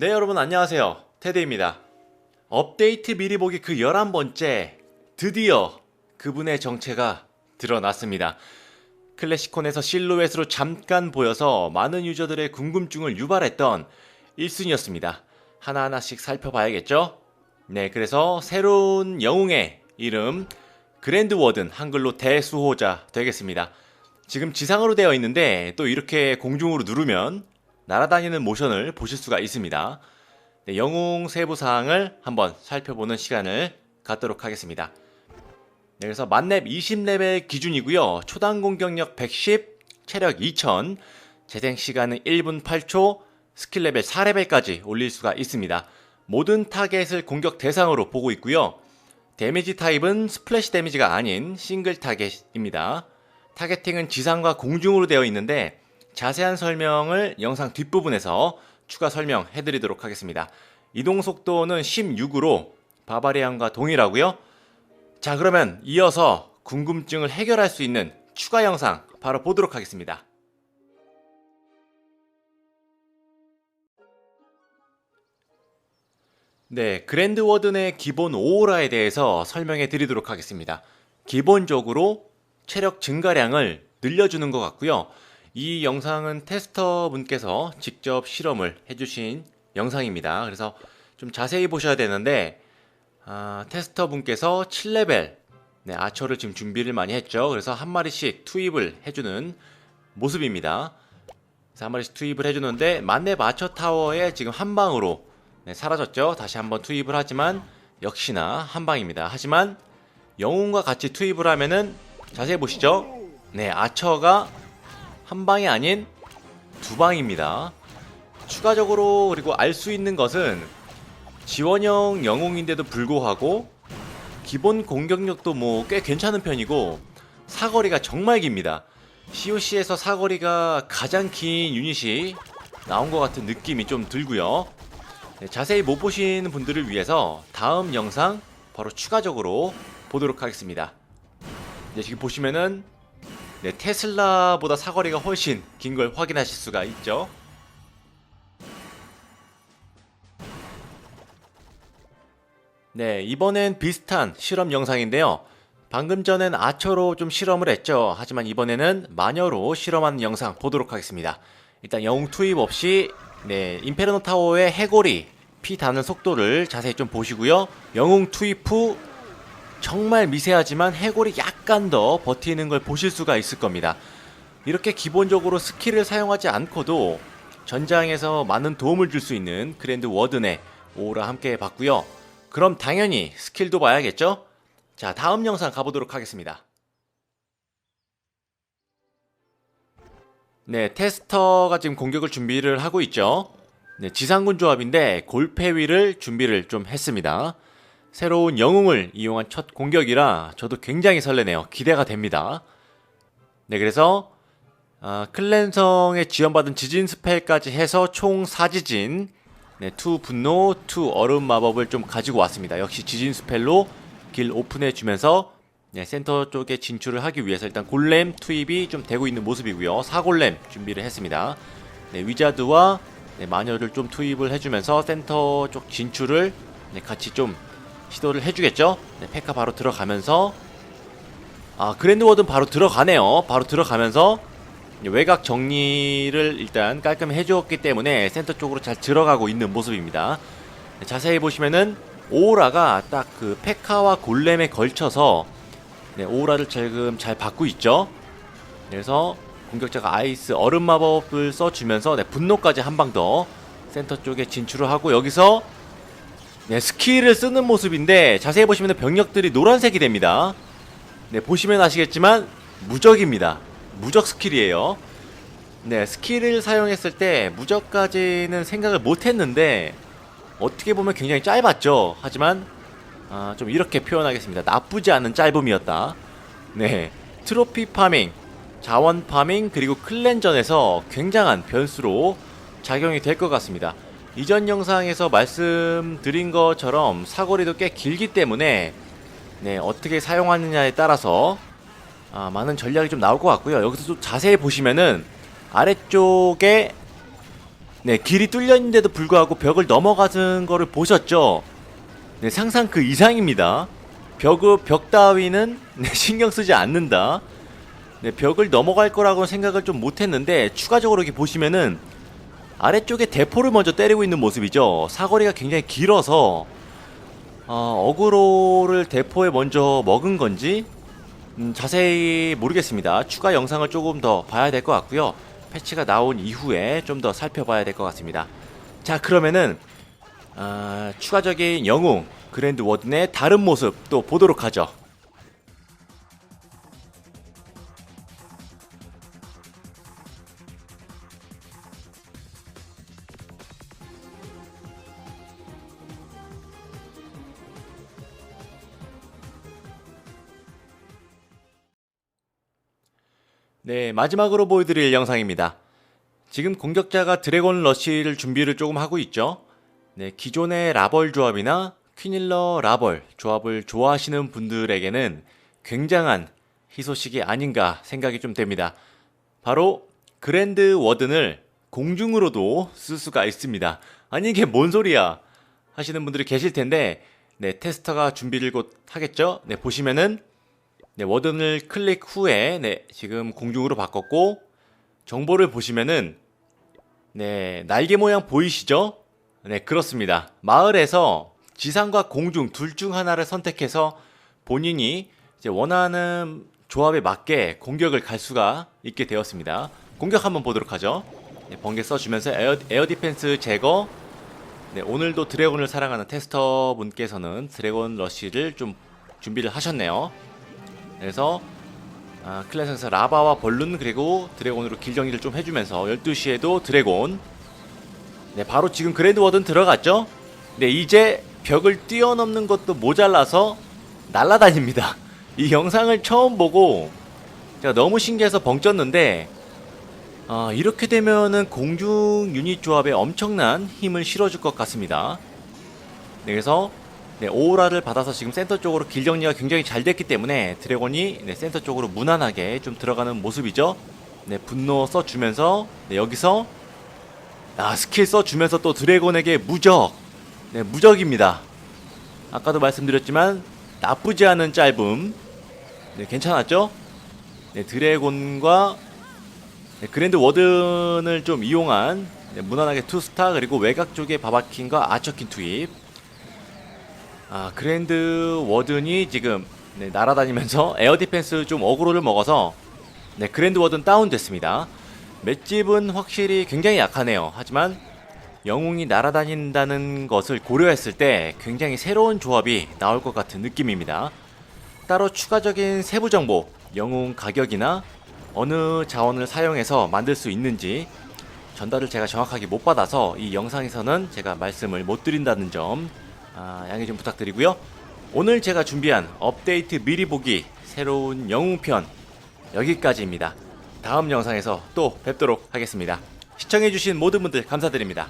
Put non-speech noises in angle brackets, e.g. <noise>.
네, 여러분 안녕하세요. 테드입니다. 업데이트 미리 보기 그 11번째 드디어 그분의 정체가 드러났습니다. 클래시콘에서 실루엣으로 잠깐 보여서 많은 유저들의 궁금증을 유발했던 1순위였습니다. 하나하나씩 살펴봐야겠죠? 네, 그래서 새로운 영웅의 이름 그랜드 워든 한글로 대수호자 되겠습니다. 지금 지상으로 되어 있는데 또 이렇게 공중으로 누르면 날아다니는 모션을 보실 수가 있습니다. 네, 영웅 세부 사항을 한번 살펴보는 시간을 갖도록 하겠습니다. 네, 그래서 만렙 20레벨 기준이고요. 초당 공격력 110, 체력 2000, 재생 시간은 1분 8초, 스킬 레벨 4레벨까지 올릴 수가 있습니다. 모든 타겟을 공격 대상으로 보고 있고요. 데미지 타입은 스플래시 데미지가 아닌 싱글 타겟입니다. 타겟팅은 지상과 공중으로 되어 있는데 자세한 설명을 영상 뒷부분에서 추가 설명해 드리도록 하겠습니다. 이동 속도는 16으로 바바리안과 동일하고요. 자, 그러면 이어서 궁금증을 해결할 수 있는 추가 영상 바로 보도록 하겠습니다. 네, 그랜드 워든의 기본 오라에 대해서 설명해 드리도록 하겠습니다. 기본적으로 체력 증가량을 늘려주는 것 같고요. 이 영상은 테스터 분께서 직접 실험을 해주신 영상입니다. 그래서 좀 자세히 보셔야 되는데, 아, 테스터 분께서 7레벨 네, 아처를 지금 준비를 많이 했죠. 그래서 한 마리씩 투입을 해주는 모습입니다. 그래서 한 마리씩 투입을 해주는데 만렙 아처 타워에 지금 한 방으로 네, 사라졌죠. 다시 한번 투입을 하지만 역시나 한 방입니다. 하지만 영웅과 같이 투입을 하면은 자세히 보시죠. 네, 아처가 한 방이 아닌 두 방입니다. 추가적으로 그리고 알 수 있는 것은 지원형 영웅인데도 불구하고 기본 공격력도 뭐 꽤 괜찮은 편이고 사거리가 정말 깁니다. COC에서 사거리가 가장 긴 유닛이 나온 것 같은 느낌이 좀 들고요. 네, 자세히 못 보신 분들을 위해서 다음 영상 바로 추가적으로 보도록 하겠습니다. 네, 지금 보시면은 네, 테슬라보다 사거리가 훨씬 긴 걸 확인하실 수가 있죠. 네, 이번엔 비슷한 실험 영상인데요. 방금 전엔 아처로 좀 실험을 했죠. 하지만 이번에는 마녀로 실험하는 영상 보도록 하겠습니다. 일단 영웅 투입 없이 네, 임페르노 타워의 해골이 피 닿는 속도를 자세히 좀 보시고요. 영웅 투입 후 정말 미세하지만 해골이 약간 더 버티는 걸 보실 수가 있을 겁니다. 이렇게 기본적으로 스킬을 사용하지 않고도 전장에서 많은 도움을 줄 수 있는 그랜드 워든의 오라 함께 봤고요. 그럼 당연히 스킬도 봐야겠죠? 자, 다음 영상 가보도록 하겠습니다. 네, 테스터가 지금 공격을 준비를 하고 있죠. 네, 지상군 조합인데 골패위를 준비를 좀 했습니다. 새로운 영웅을 이용한 첫 공격이라 저도 굉장히 설레네요. 기대가 됩니다. 네, 그래서 아, 클랜성에 지원받은 지진 스펠까지 해서 총 4지진 네, 투 분노, 투 얼음 마법을 좀 가지고 왔습니다. 역시 지진 스펠로 길 오픈해 주면서 네, 센터 쪽에 진출을 하기 위해서 일단 골렘 투입이 좀 되고 있는 모습이고요. 사골렘 준비를 했습니다. 네, 위자드와 네, 마녀를 좀 투입을 해주면서 센터 쪽 진출을 네, 같이 좀 시도를 해주겠죠. 네, 페카 바로 들어가면서 아 그랜드 워든 바로 들어가네요. 바로 들어가면서 외곽 정리를 일단 깔끔히 해주었기 때문에 센터 쪽으로 잘 들어가고 있는 모습입니다. 네, 자세히 보시면은 오라가 딱 그 페카와 골렘에 걸쳐서 네, 오라를 지금 잘 받고 있죠. 그래서 공격자가 아이스 얼음 마법을 써주면서 네, 분노까지 한 방 더 센터 쪽에 진출을 하고 여기서 네, 스킬을 쓰는 모습인데 자세히 보시면 병력들이 노란색이 됩니다. 네, 보시면 아시겠지만 무적입니다. 무적 스킬이에요. 네, 스킬을 사용했을 때 무적까지는 생각을 못 했는데 어떻게 보면 굉장히 짧았죠. 하지만 아, 좀 이렇게 표현하겠습니다. 나쁘지 않은 짧음이었다. 네, 트로피 파밍, 자원 파밍 그리고 클랜전에서 굉장한 변수로 작용이 될 것 같습니다. 이전 영상에서 말씀드린 것처럼 사거리도 꽤 길기 때문에 네, 어떻게 사용하느냐에 따라서 아, 많은 전략이 좀 나올 것 같고요. 여기서 좀 자세히 보시면은 아래쪽에 네, 길이 뚫려 있는데도 불구하고 벽을 넘어가는 거를 보셨죠? 네, 상상 그 이상입니다. 벽, 벽 따위는 네, <laughs> 신경 쓰지 않는다. 네, 벽을 넘어갈 거라고 생각을 좀 못했는데 추가적으로 이렇게 보시면은 아래쪽에 대포를 먼저 때리고 있는 모습이죠. 사거리가 굉장히 길어서 어, 어그로를 대포에 먼저 먹은 건지 음, 자세히 모르겠습니다. 추가 영상을 조금 더 봐야 될 것 같고요. 패치가 나온 이후에 좀 더 살펴봐야 될 것 같습니다. 자 그러면은 아, 추가적인 영웅 그랜드 워든의 다른 모습 또 보도록 하죠. 네, 마지막으로 보여드릴 영상입니다. 지금 공격자가 드래곤 러쉬를 준비를 조금 하고 있죠. 네, 기존의 라벌 조합이나 퀴닐러 라벌 조합을 좋아하시는 분들에게는 굉장한 희소식이 아닌가 생각이 좀 됩니다. 바로 그랜드 워든을 공중으로도 쓸 수가 있습니다. 아니 이게 뭔 소리야 하시는 분들이 계실 텐데 네, 테스터가 준비를 곧 하겠죠. 네, 보시면은 네, 워든을 클릭 후에 네, 지금 공중으로 바꿨고 정보를 보시면은 네, 날개 모양 보이시죠? 네, 그렇습니다. 마을에서 지상과 공중 둘 중 하나를 선택해서 본인이 원하는 조합에 맞게 공격을 갈 수가 있게 되었습니다. 공격 한번 보도록 하죠. 네, 번개 써주면서 에어, 에어 디펜스 제거. 네, 오늘도 드래곤을 사랑하는 테스터 분께서는 드래곤 러쉬를 좀 준비를 하셨네요. 그래서 아, 클래스에서 라바와 벌룬 그리고 드래곤으로 길 정리를 좀 해주면서 12시에도 드래곤. 네 바로 지금 그랜드 워든 들어갔죠? 네 이제 벽을 뛰어넘는 것도 모자라서 날아다닙니다. 이 영상을 처음 보고 제가 너무 신기해서 벙쪘는데 아, 이렇게 되면은 공중 유닛 조합에 엄청난 힘을 실어줄 것 같습니다. 네, 그래서 네, 오라를 받아서 지금 센터 쪽으로 길 정리가 굉장히 잘 됐기 때문에 드래곤이 네, 센터 쪽으로 무난하게 좀 들어가는 모습이죠. 네, 분노 써주면서 네, 여기서 아, 스킬 써주면서 또 드래곤에게 무적. 네, 무적입니다. 아까도 말씀드렸지만 나쁘지 않은 짧음. 네, 괜찮았죠? 네, 드래곤과 네, 그랜드 워든을 좀 이용한 네, 무난하게 투스타 그리고 외곽 쪽에 바바킨과 아처킨 투입. 아 그랜드 워든이 지금 네, 날아다니면서 <laughs> 에어 디펜스 좀 어그로를 먹어서 네 그랜드 워든 다운됐습니다. 맷집은 확실히 굉장히 약하네요. 하지만 영웅이 날아다닌다는 것을 고려했을 때 굉장히 새로운 조합이 나올 것 같은 느낌입니다. 따로 추가적인 세부 정보, 영웅 가격이나 어느 자원을 사용해서 만들 수 있는지 전달을 제가 정확하게 못 받아서 이 영상에서는 제가 말씀을 못 드린다는 점 아, 양해 좀 부탁드리고요. 오늘 제가 준비한 업데이트 미리 보기 새로운 영웅편 여기까지입니다. 다음 영상에서 또 뵙도록 하겠습니다. 시청해주신 모든 분들 감사드립니다.